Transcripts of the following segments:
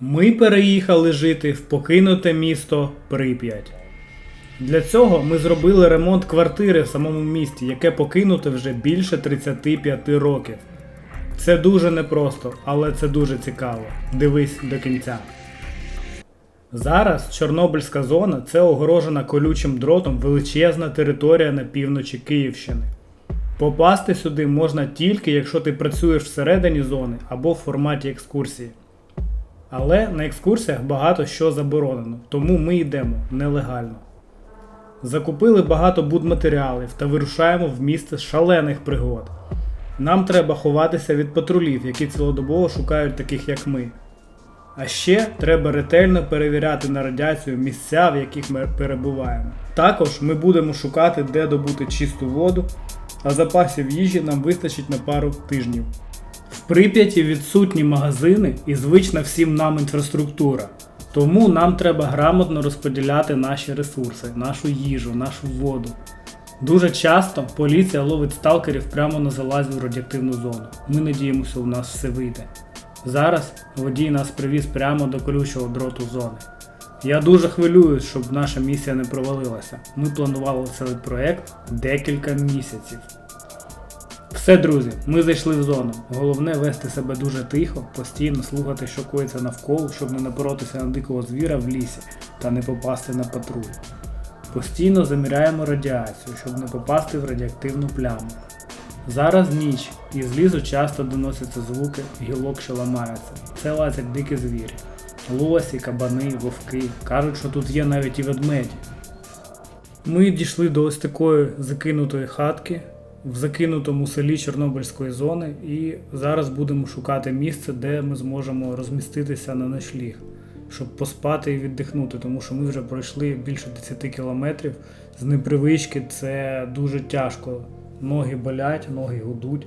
Ми переїхали жити в покинуте місто Прип'ять. Для цього ми зробили ремонт квартири в самому місті, яке покинуте вже більше 35 років. Це дуже непросто, але це дуже цікаво. Дивись до кінця. Зараз Чорнобильська зона це огорожена колючим дротом величезна територія на півночі Київщини. Попасти сюди можна тільки, якщо ти працюєш всередині зони або в форматі екскурсії. Але на екскурсіях багато що заборонено, тому ми йдемо нелегально. Закупили багато будматеріалів та вирушаємо в місце шалених пригод. Нам треба ховатися від патрулів, які цілодобово шукають таких як ми. А ще треба ретельно перевіряти на радіацію місця, в яких ми перебуваємо. Також ми будемо шукати, де добути чисту воду, а запасів їжі нам вистачить на пару тижнів. Прип'яті відсутні магазини і звична всім нам інфраструктура. Тому нам треба грамотно розподіляти наші ресурси, нашу їжу, нашу воду. Дуже часто поліція ловить сталкерів прямо на залазі в радіоактивну зону. Ми надіємося, у нас все вийде. Зараз водій нас привіз прямо до колючого дроту зони. Я дуже хвилююсь, щоб наша місія не провалилася. Ми планували цей проект декілька місяців. Все, друзі, ми зайшли в зону. Головне вести себе дуже тихо, постійно слухати, що коїться навколо, щоб не напоротися на дикого звіра в лісі та не попасти на патруль. Постійно заміряємо радіацію, щоб не попасти в радіоактивну пляму. Зараз ніч, і з лісу часто доносяться звуки гілок, що ламаються. Це лазять дикі звірі. Лосі, кабани, вовки. Кажуть, що тут є навіть і ведмеді. Ми дійшли до ось такої закинутої хатки в закинутому селі Чорнобильської зони, і зараз будемо шукати місце, де ми зможемо розміститися на ночліг, щоб поспати і віддихнути, тому що ми вже пройшли більше 10 кілометрів. З непривички це дуже тяжко. Ноги болять, ноги гудуть.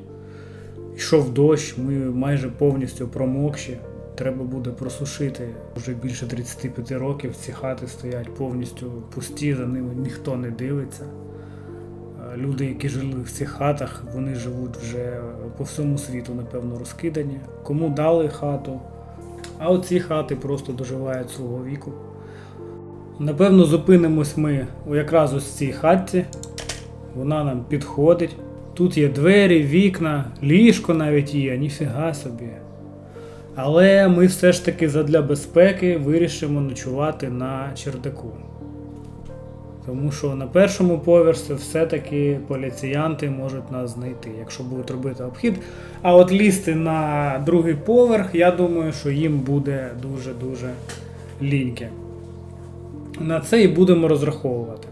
Йшов дощ, ми майже повністю промокші. Треба буде просушити. Вже більше 35 років ці хати стоять повністю пусті, за ними ніхто не дивиться. Люди, які жили в цих хатах, вони живуть вже по всьому світу, напевно, розкидані. Кому дали хату, а оці хати просто доживають свого віку. Напевно, зупинимось ми якраз ось цій хатці. Вона нам підходить. Тут є двері, вікна, ліжко навіть є, ніфіга собі. Але ми все ж таки задля безпеки вирішимо ночувати на чердаку. Тому що на першому поверсі все-таки поліціянти можуть нас знайти, якщо будуть робити обхід. А от лізти на другий поверх, я думаю, що їм буде дуже-дуже ліньки. На це і будемо розраховувати.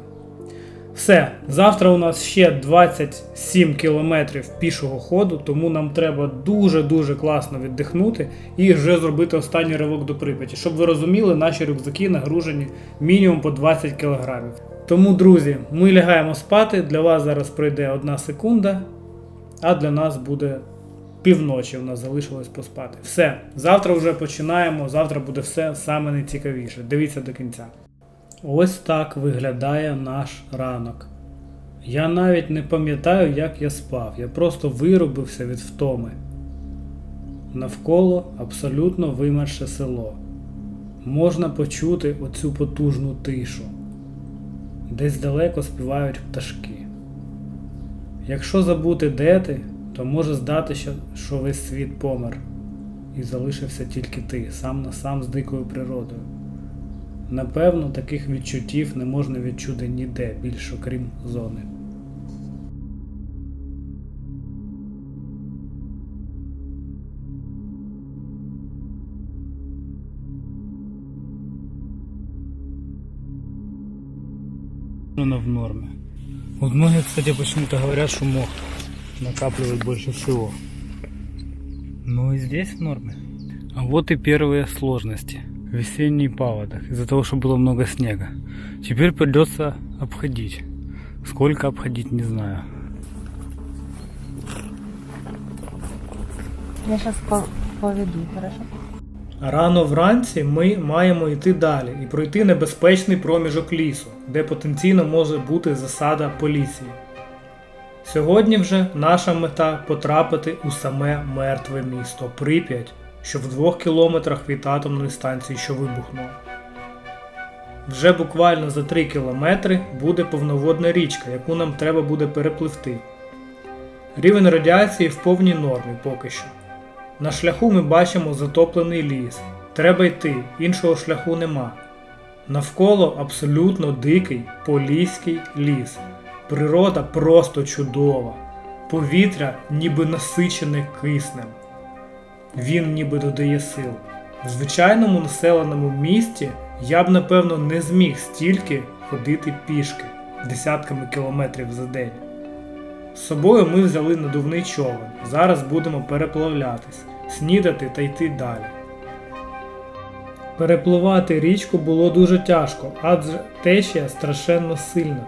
Все, завтра у нас ще 27 кілометрів пішого ходу, тому нам треба дуже-дуже класно віддихнути і вже зробити останній ривок до Прип'яті. Щоб ви розуміли, наші рюкзаки нагружені мінімум по 20 кілограмів. Тому, друзі, ми лягаємо спати. Для вас зараз пройде одна секунда, а для нас буде півночі. У нас залишилось поспати. Все, завтра вже починаємо. Завтра буде все саме найцікавіше. Дивіться до кінця. Ось так виглядає наш ранок. Я навіть не пам'ятаю, як я спав, я просто вирубився від втоми. Навколо абсолютно вимерше село. Можна почути оцю потужну тишу. Десь далеко співають пташки. Якщо забути, де ти, то може здатися, що весь світ помер, і залишився тільки ти, сам на сам з дикою природою. Напевно, таких відчуттів не можна відчути ніде більше, окрім зони. В норме. Вот многие, кстати, почему-то говорят, что мох накапливает больше всего. Но и здесь в норме. А вот и первые сложности. Весенний паводок, из-за того, что было много снега. Теперь придется обходить. Сколько обходить, не знаю. Я сейчас поведу, хорошо? Рано вранці ми маємо йти далі і пройти небезпечний проміжок лісу, де потенційно може бути засада поліції. Сьогодні вже наша мета потрапити у саме мертве місто Прип'ять що в двох кілометрах від атомної станції, що вибухнула. Вже буквально за 3 кілометри буде повноводна річка, яку нам треба буде перепливти. Рівень радіації в повній нормі поки що. На шляху ми бачимо затоплений ліс. Треба йти, іншого шляху нема. Навколо абсолютно дикий поліський ліс. Природа просто чудова. Повітря ніби насичене киснем. Він ніби додає сил. В звичайному населеному місті я б напевно не зміг стільки ходити пішки десятками кілометрів за день. З собою ми взяли надувний човен. Зараз будемо переплавлятись, снідати та йти далі. Перепливати річку було дуже тяжко, адже течія страшенно сильна.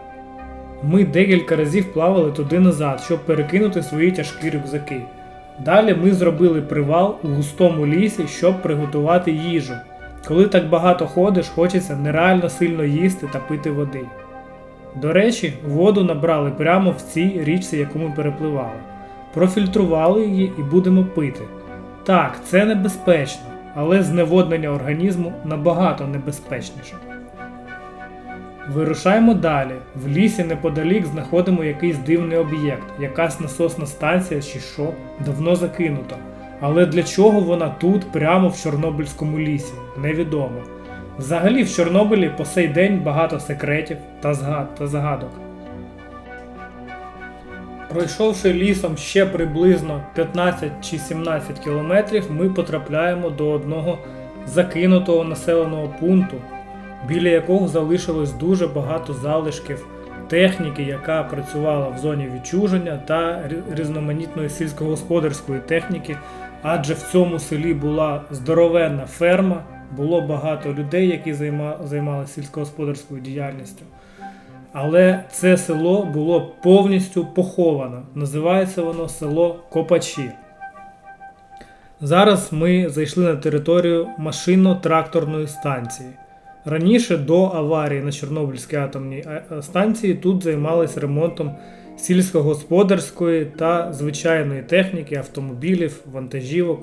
Ми декілька разів плавали туди назад, щоб перекинути свої тяжкі рюкзаки. Далі ми зробили привал у густому лісі, щоб приготувати їжу. Коли так багато ходиш, хочеться нереально сильно їсти та пити води. До речі, воду набрали прямо в цій річці, яку ми перепливали. Профільтрували її і будемо пити. Так, це небезпечно, але зневоднення організму набагато небезпечніше. Вирушаємо далі. В лісі неподалік знаходимо якийсь дивний об'єкт, якась насосна станція чи що, давно закинута. Але для чого вона тут, прямо в Чорнобильському лісі, невідомо. Взагалі в Чорнобилі по сей день багато секретів та згад та загадок. Пройшовши лісом ще приблизно 15 чи 17 кілометрів, ми потрапляємо до одного закинутого населеного пункту, біля якого залишилось дуже багато залишків техніки, яка працювала в зоні відчуження та різноманітної сільськогосподарської техніки, адже в цьому селі була здоровенна ферма, було багато людей, які займалися сільськогосподарською діяльністю. Але це село було повністю поховано. Називається воно село Копачі. Зараз ми зайшли на територію машинно-тракторної станції. Раніше до аварії на Чорнобильській атомній станції тут займалися ремонтом сільськогосподарської та звичайної техніки, автомобілів, вантажівок,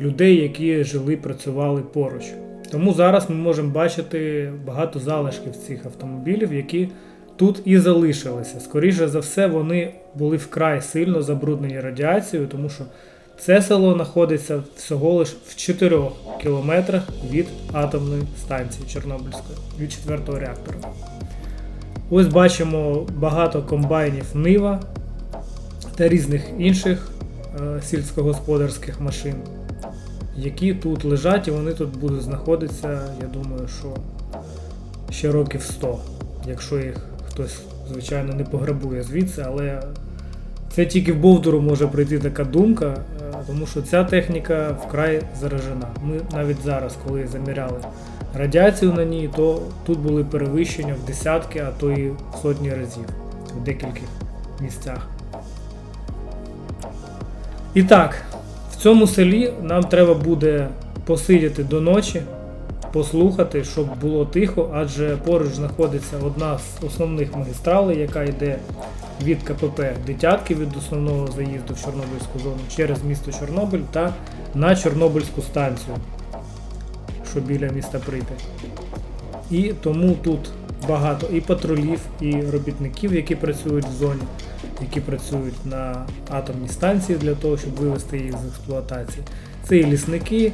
людей, які жили, працювали поруч. Тому зараз ми можемо бачити багато залишків цих автомобілів, які тут і залишилися. Скоріше за все, вони були вкрай сильно забруднені радіацією, тому що це село знаходиться всього лиш в 4 кілометрах від атомної станції Чорнобильської, від 4-го реактора. Ось бачимо багато комбайнів Нива та різних інших е, сільськогосподарських машин, які тут лежать і вони тут будуть знаходитися, я думаю, що ще років 100, якщо їх хтось, звичайно, не пограбує звідси, але це тільки в Бовдуру може прийти така думка, е, тому що ця техніка вкрай заражена. Ми навіть зараз, коли заміряли радіацію на ній, то тут були перевищення в десятки, а то і сотні разів в декількох місцях. І так, цьому селі нам треба буде посидіти до ночі, послухати, щоб було тихо, адже поруч знаходиться одна з основних магістралей, яка йде від КПП Дитятки від основного заїзду в Чорнобильську зону через місто Чорнобиль та на Чорнобильську станцію, що біля міста Прип'ять. І тому тут багато і патрулів, і робітників, які працюють в зоні, які працюють на атомній станції для того, щоб вивести їх з експлуатації. Це і лісники,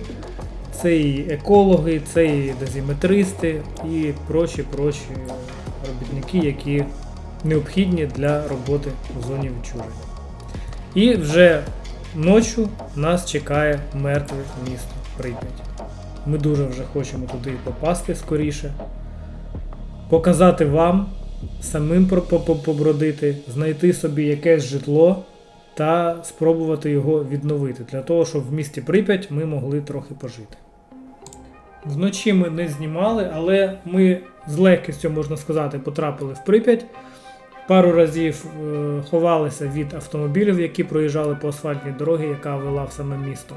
це і екологи, це і дозіметристи і прочі прочі робітники, які необхідні для роботи в зоні відчуження. І вже ночі нас чекає мертве місто Прип'ять. Ми дуже вже хочемо туди попасти скоріше, показати вам, самим побродити, знайти собі якесь житло та спробувати його відновити, для того, щоб в місті Прип'ять ми могли трохи пожити. Вночі ми не знімали, але ми з легкістю, можна сказати, потрапили в Прип'ять. Пару разів е, ховалися від автомобілів, які проїжджали по асфальтній дорогі, яка вела в саме місто.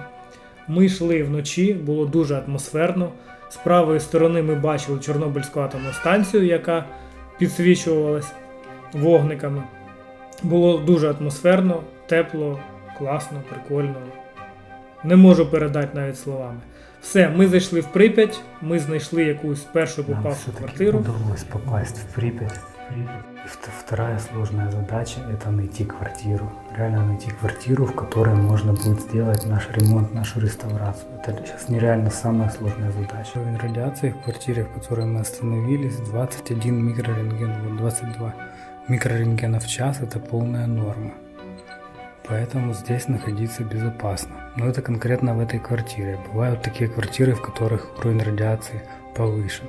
Ми йшли вночі, було дуже атмосферно. З правої сторони ми бачили Чорнобильську атомну станцію, яка підсвічувалась вогниками. Було дуже атмосферно, тепло, класно, прикольно. Не можу передати навіть словами. Все, ми зайшли в Прип'ять, ми знайшли якусь першу попавшу квартиру. удалось попасть в Припять. Вторая сложная задача – это найти квартиру. Реально найти квартиру, в которой можно будет сделать наш ремонт, нашу реставрацию. Это сейчас нереально самая сложная задача. Уровень радиации в квартире, в которой мы остановились, 21 микрорентген, вот 22 микрорентгена в час – это полная норма. Поэтому здесь находиться безопасно. Но это конкретно в этой квартире. Бывают такие квартиры, в которых уровень радиации повышен.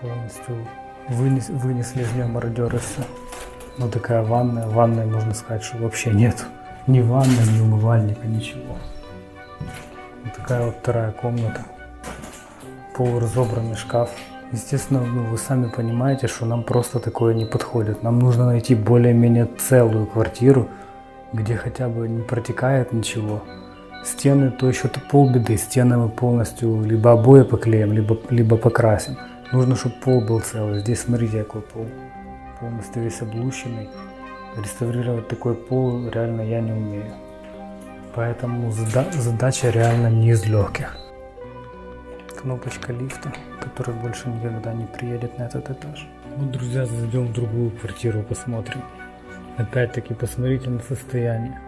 Полностью вынес, вынесли из нее мародеры все. Ну такая ванная. Ванной можно сказать, что вообще нет. Ни ванны, ни умывальника, ничего. Вот такая вот вторая комната. Полуразобранный шкаф. Естественно, ну, вы сами понимаете, что нам просто такое не подходит. Нам нужно найти более-менее целую квартиру, где хотя бы не протекает ничего. Стены, то еще то полбеды. Стены мы полностью либо обои поклеим, либо, либо покрасим. Нужно, чтобы пол был целый. Здесь смотрите, какой пол. Полностью весь облущенный. Реставрировать такой пол реально я не умею. Поэтому зада- задача реально не из легких. Кнопочка лифта, который больше никогда не приедет на этот этаж. Вот, друзья, зайдем в другую квартиру, посмотрим. Опять-таки, посмотрите на состояние.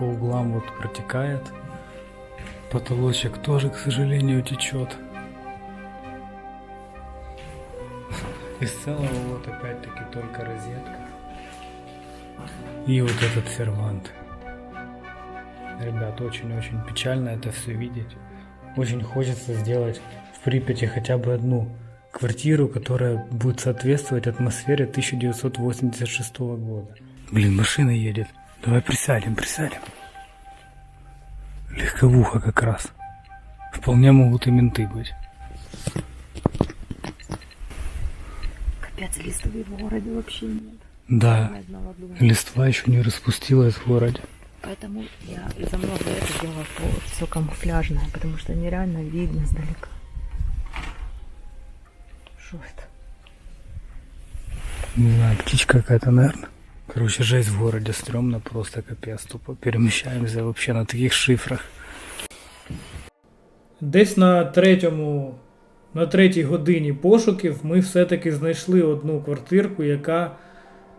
По углам вот протекает. Потолочек тоже, к сожалению, течет. Из целого вот опять-таки только розетка. И вот этот сервант. Ребят, очень-очень печально это все видеть. Очень хочется сделать в Припяти хотя бы одну квартиру, которая будет соответствовать атмосфере 1986 года. Блин, машина едет. Давай присядем, присядем. Легковуха как раз. Вполне могут и менты быть. Капец, листвы в городе вообще нет. Да, Я знала, думаю. листва еще не распустилась в городе. Поэтому я из-за много это делала все камуфляжное, потому что нереально видно сдалека. Что это? Не знаю, птичка какая-то, наверное. Короче, жесть в городе, стрёмно, просто капец. Тупо перемещаемся вообще на таких шифрах. Десь на третьому, на третій годині пошуків ми все-таки знайшли одну квартирку, яка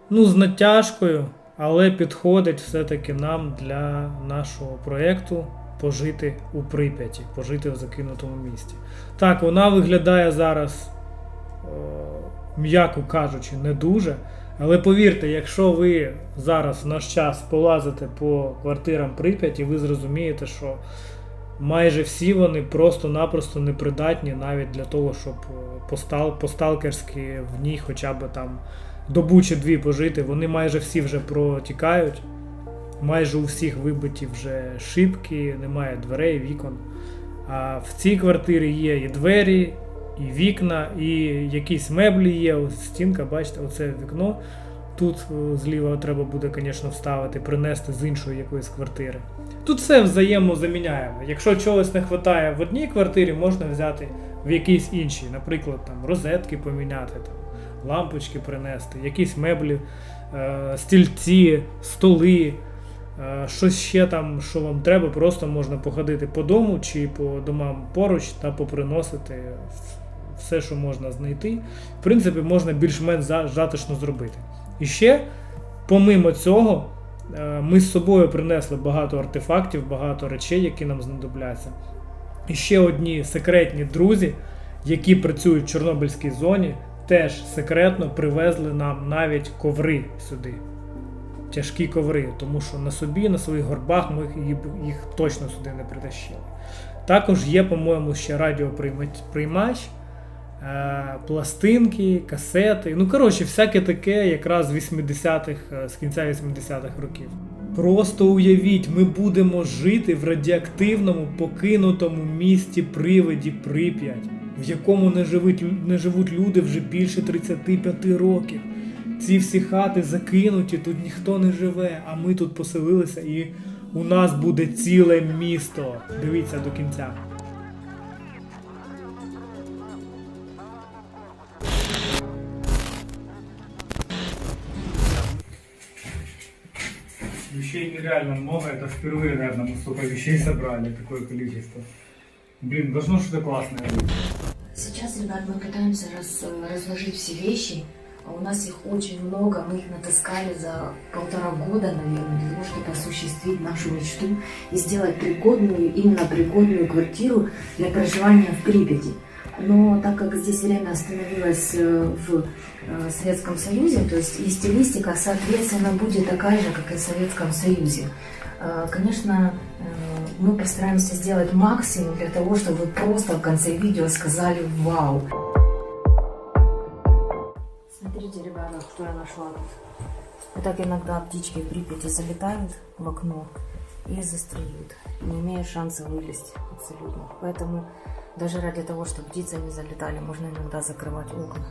ну, з натяжкою, але підходить все-таки нам для нашого проєкту пожити у Прип'яті, пожити в закинутому місті. Так, вона виглядає зараз, е, м'яко кажучи, не дуже. Але повірте, якщо ви зараз в наш час полазите по квартирам Прип'яті, ви зрозумієте, що майже всі вони просто-напросто непридатні навіть для того, щоб е, постал, посталкерськи в ній хоча б там добу чи дві пожити. Вони майже всі вже протікають. Майже у всіх вибиті вже шибки, немає дверей, вікон. А в цій квартирі є і двері, і вікна, і якісь меблі є. Ось стінка, бачите, оце вікно. Тут е, зліва треба буде, звісно, вставити, принести з іншої якоїсь квартири. Тут все взаємозаміняємо. Якщо чогось не вистачає в одній квартирі, можна взяти в якійсь іншій. Наприклад, там розетки поміняти, там, лампочки принести, якісь меблі, е, стільці, столи, е, щось ще там, що вам треба, просто можна походити по дому чи по домам поруч та поприносити все, що можна знайти. В принципі, можна більш-менш затишно зробити. І ще, помимо цього, ми з собою принесли багато артефактів, багато речей, які нам знадобляться. І ще одні секретні друзі, які працюють в Чорнобильській зоні, теж секретно привезли нам навіть коври сюди. Тяжкі коври, тому що на собі, на своїх горбах ми їх, точно сюди не притащили. Також є, по-моєму, ще радіоприймач, е, пластинки, касети. Ну, коротше, всяке таке якраз з 80-х, е, з кінця 80-х років. Просто уявіть, ми будемо жити в радіоактивному покинутому місті привиді Прип'ять, в якому не живуть, не живуть люди вже більше 35 років. Ці всі хати закинуті, тут ніхто не живе, а ми тут поселилися і у нас буде ціле місто. Дивіться до кінця. Вещей нереально много, это впервые, наверное, мы столько вещей собрали, такое количество. Блин, должно что-то классное быть. Сейчас, ребят, мы пытаемся раз- разложить все вещи. А У нас их очень много, мы их натаскали за полтора года, наверное, для того, чтобы осуществить нашу мечту и сделать пригодную, именно пригодную квартиру для проживания в Припяти. Но так как здесь время остановилось э, в э, Советском Союзе, то есть и стилистика, соответственно, будет такая же, как и в Советском Союзе. Э, Конечно, мы постараемся сделать максимум для того, чтобы вы просто в конце видео сказали «Вау!». Смотрите, ребята, что я нашла. Вот так иногда птички в Припяти залетают в окно и застряют, не имея шанса вылезть абсолютно. Поэтому даже ради того, чтобы птицы не залетали, можно иногда закрывать окна.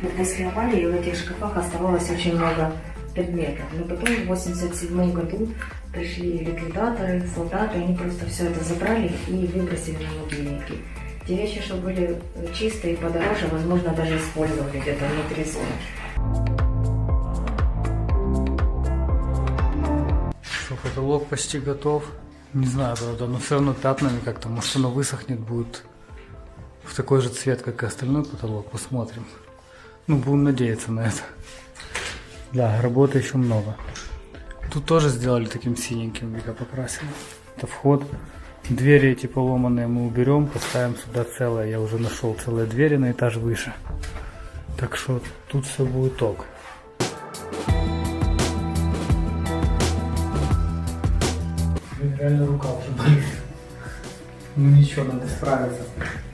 Мы раскрывали, и в этих шкафах оставалось очень много предметов. Но потом в 87 году пришли ликвидаторы, солдаты, они просто все это забрали и выбросили на мобильники. Те вещи, что были чистые и подороже, возможно, даже использовали где-то внутри зоны. Потолок почти готов. Не знаю, правда, но все равно пятнами как-то. Может, оно высохнет, будет в такой же цвет, как и остальной потолок. Посмотрим. Ну, будем надеяться на это. Да, работы еще много. Тут тоже сделали таким синеньким, Вика покрасила. Это вход. Двери эти поломанные мы уберем, поставим сюда целое. Я уже нашел целые двери на этаж выше. Так что тут все будет ок. Реально рука уже болит. Ну ничего, надо справиться.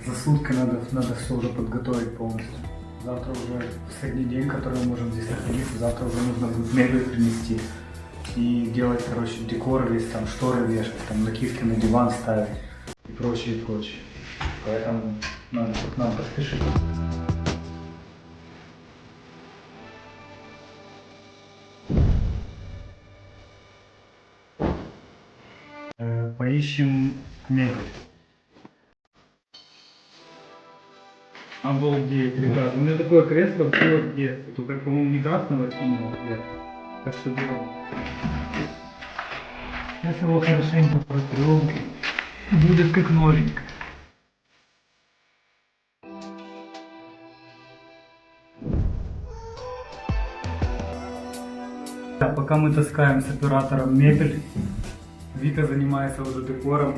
За сутки надо, надо все уже подготовить полностью. Завтра уже последний день, который мы можем здесь находиться. Завтра уже нужно будет мебель принести. И делать, короче, декор весь, там шторы вешать, там накидки на диван ставить и прочее, и прочее. Поэтому надо нам поспешить. Поищем мебель. Обалдеть, ребят. У меня такое кресло было в детстве. Только, по-моему, не красного, синего цвета. Так что берем. Сейчас его хорошенько протрем. Будет как новенькое. Пока мы таскаем с оператором мебель, Вика занимается уже декором.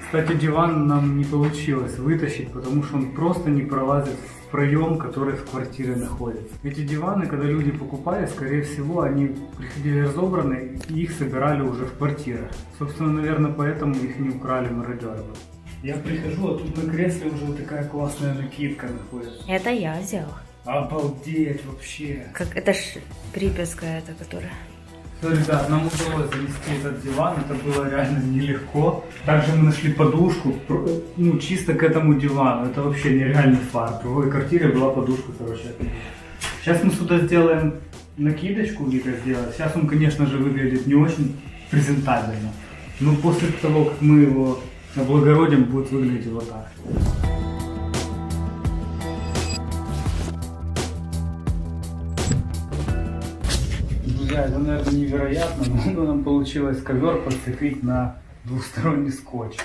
Кстати, диван нам не получилось вытащить, потому что он просто не пролазит в проем, который в квартире находится. Эти диваны, когда люди покупали, скорее всего, они приходили разобраны и их собирали уже в квартирах. Собственно, наверное, поэтому их не украли мародеры. Я прихожу, а тут на кресле уже такая классная накидка находится. Это я взяла. Обалдеть вообще. Как, это ж приписка эта, которая... Все, ребят, нам удалось занести этот диван, это было реально нелегко. Также мы нашли подушку, ну, чисто к этому дивану. Это вообще нереальный фарт. В другой квартире была подушка, короче. Сейчас мы сюда сделаем накидочку, Вика сделает. Сейчас он, конечно же, выглядит не очень презентабельно. Но после того, как мы его облагородим, будет выглядеть вот так. Друзья, это, наверное, невероятно, но нам получилось ковер подцепить на двусторонний скотч.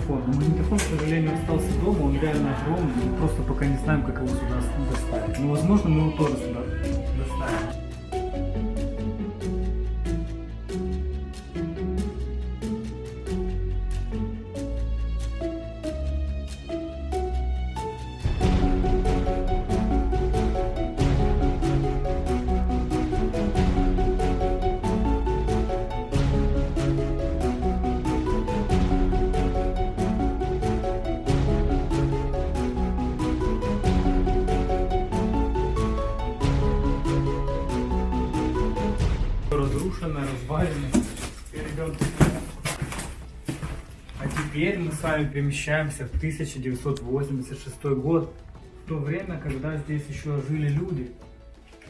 магнитофон. Но магнитофон, к сожалению, остался дома, он реально огромный, мы просто пока не знаем, как его сюда доставить. Но, возможно, мы его тоже сюда доставим. Теперь мы с вами перемещаемся в 1986 год, в то время, когда здесь еще жили люди,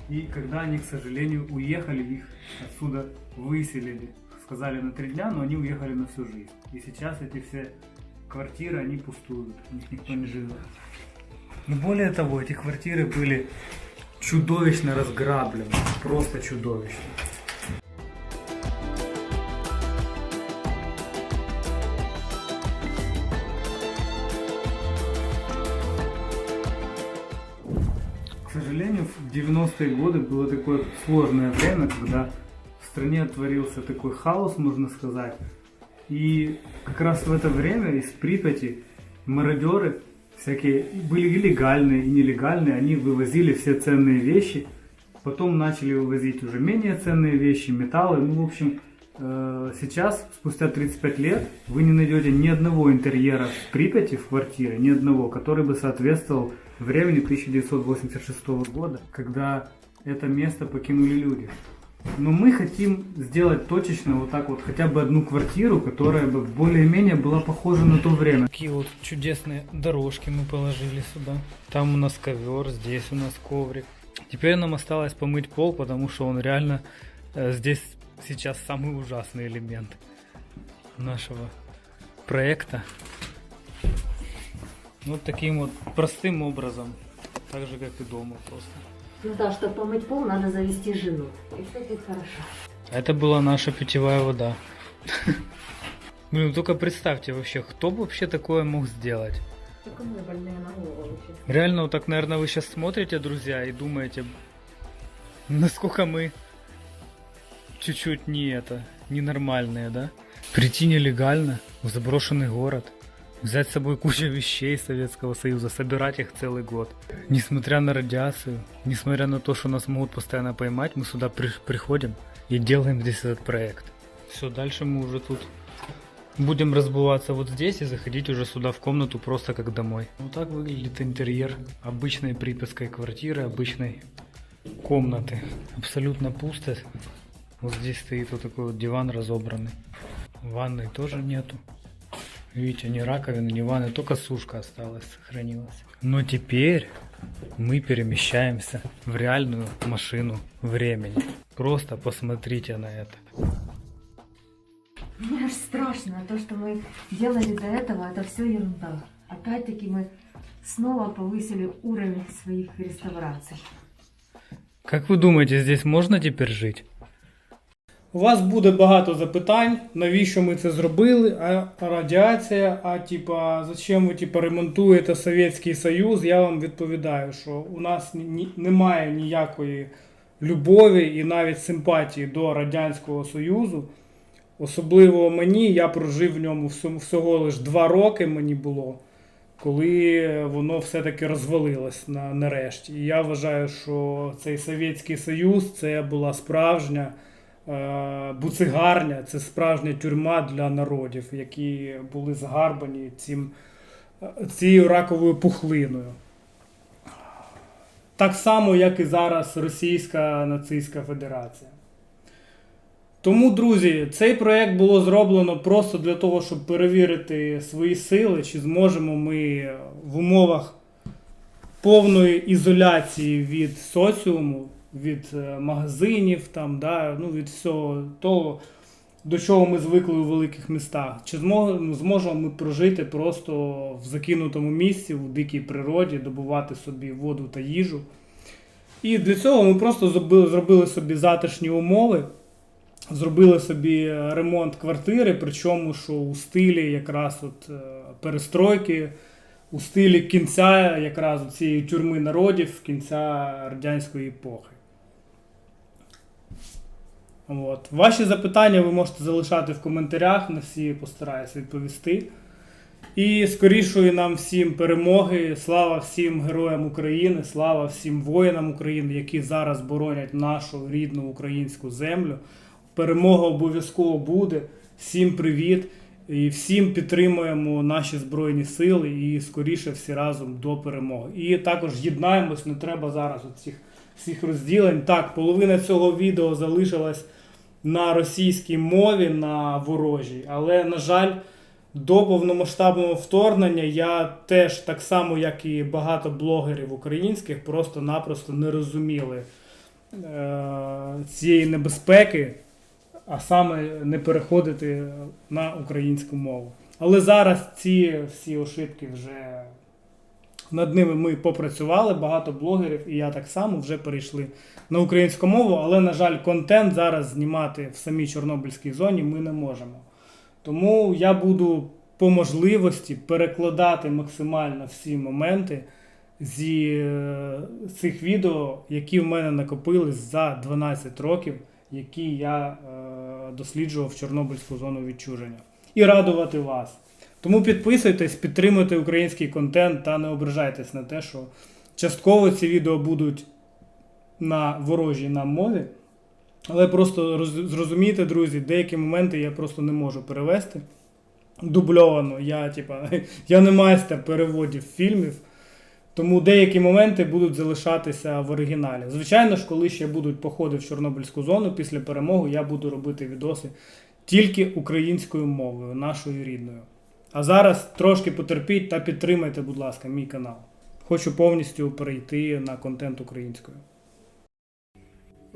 и когда они, к сожалению, уехали, их отсюда выселили. Сказали на три дня, но они уехали на всю жизнь. И сейчас эти все квартиры, они пустуют, в них никто не живет. Но более того, эти квартиры были чудовищно разграблены, просто чудовищно. 90-е годы было такое сложное время, когда в стране творился такой хаос, можно сказать. И как раз в это время из Припяти мародеры всякие были и легальные, и нелегальные, они вывозили все ценные вещи, потом начали вывозить уже менее ценные вещи, металлы. Ну, в общем, э, сейчас, спустя 35 лет, вы не найдете ни одного интерьера в Припяти в квартире, ни одного, который бы соответствовал времени 1986 года, когда это место покинули люди. Но мы хотим сделать точечно вот так вот хотя бы одну квартиру, которая бы более-менее была похожа на то время. Такие вот чудесные дорожки мы положили сюда. Там у нас ковер, здесь у нас коврик. Теперь нам осталось помыть пол, потому что он реально э, здесь сейчас самый ужасный элемент нашего проекта. Вот таким вот простым образом, так же как и дома просто. Ну да, чтобы помыть пол, надо завести жену. И все будет хорошо. Это была наша питьевая вода. Блин, ну только представьте вообще, кто бы вообще такое мог сделать? Реально, вот так, наверное, вы сейчас смотрите, друзья, и думаете, насколько мы чуть-чуть не это, ненормальные, да? Прийти нелегально в заброшенный город, взять с собой кучу вещей Советского Союза, собирать их целый год. Несмотря на радиацию, несмотря на то, что нас могут постоянно поймать, мы сюда при- приходим и делаем здесь этот проект. Все, дальше мы уже тут будем разбываться вот здесь и заходить уже сюда в комнату просто как домой. Вот так выглядит интерьер обычной припятской квартиры, обычной комнаты. Абсолютно пусто. Вот здесь стоит вот такой вот диван разобранный. Ванной тоже нету. Видите, ни раковины, ни ванны, только сушка осталась, сохранилась. Но теперь мы перемещаемся в реальную машину времени. Просто посмотрите на это. Мне аж страшно, то, что мы делали до этого, это все ерунда. Опять-таки мы снова повысили уровень своих реставраций. Как ви думаєте, здесь можна тепер жити? У вас буде багато запитань, навіщо ми це зробили, а радіація, а типа, зачем ви типа, ремонтуєте Совєтський Союз? Я вам відповідаю, що у нас ні- немає ніякої любові і навіть симпатії до Радянського Союзу. Особливо мені, я прожив в ньому всього, лише два роки мені було, коли воно все-таки розвалилось на, нарешті. І я вважаю, що цей Совєтський Союз це була справжня буцигарня, це справжня тюрма для народів, які були загарбані цим, е, цією раковою пухлиною. Так само, як і зараз Російська нацистська Федерація. Тому, друзі, цей проект було зроблено просто для того, щоб перевірити свої сили, чи зможемо ми в умовах повної ізоляції від соціуму, від е, магазинів, там, да, ну, від всього того, до чого ми звикли у великих містах. Чи ну, зможемо ми прожити просто в закинутому місці, в дикій природі, добувати собі воду та їжу. І для цього ми просто зробили, собі затишні умови зробили собі ремонт квартири, причому що у стилі якраз от е, перестройки, у стилі кінця якраз цієї тюрми народів, кінця радянської епохи. От. Ваші запитання ви можете залишати в коментарях, на всі постараюся відповісти. І скорішої нам всім перемоги. Слава всім героям України, слава всім воїнам України, які зараз боронять нашу рідну українську землю. Перемога обов'язково буде. Всім привіт! І всім підтримуємо наші Збройні Сили і скоріше всі разом до перемоги. І також єднаємось, не треба зараз цих всіх розділень. Так, половина цього відео залишилась на російській мові, на ворожій, але, на жаль, до повномасштабного вторгнення я теж так само, як і багато блогерів українських, просто-напросто не розуміли е- цієї небезпеки, а саме не переходити на українську мову. Але зараз ці всі ошибки вже над ними ми попрацювали, багато блогерів, і я так само вже перейшли на українську мову, але, на жаль, контент зараз знімати в самій Чорнобильській зоні ми не можемо. Тому я буду по можливості перекладати максимально всі моменти зі е, цих відео, які в мене накопились за 12 років, які я е, досліджував Чорнобильську зону відчуження. І радувати вас. Тому підписуйтесь, підтримуйте український контент та не ображайтесь на те, що частково ці відео будуть на ворожій нам мові. Але просто роз- зрозумійте, друзі, деякі моменти я просто не можу перевести дубльовано. Я, типа, я не майстер переводів фільмів, тому деякі моменти будуть залишатися в оригіналі. Звичайно ж, коли ще будуть походи в Чорнобильську зону після перемоги, я буду робити відоси тільки українською мовою, нашою рідною. А зараз трошки потерпіть та підтримайте, будь ласка, мій канал. Хочу повністю перейти на контент українською.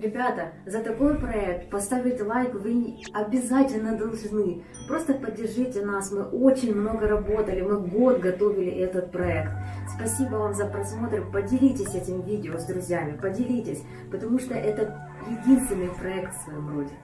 Ребята, за такой проект поставить лайк вы обязательно должны. Просто поддержите нас, мы очень много работали, мы год готовили этот проект. Спасибо вам за просмотр, поделитесь этим видео с друзьями, поделитесь, потому что это единственный проект в своем роде.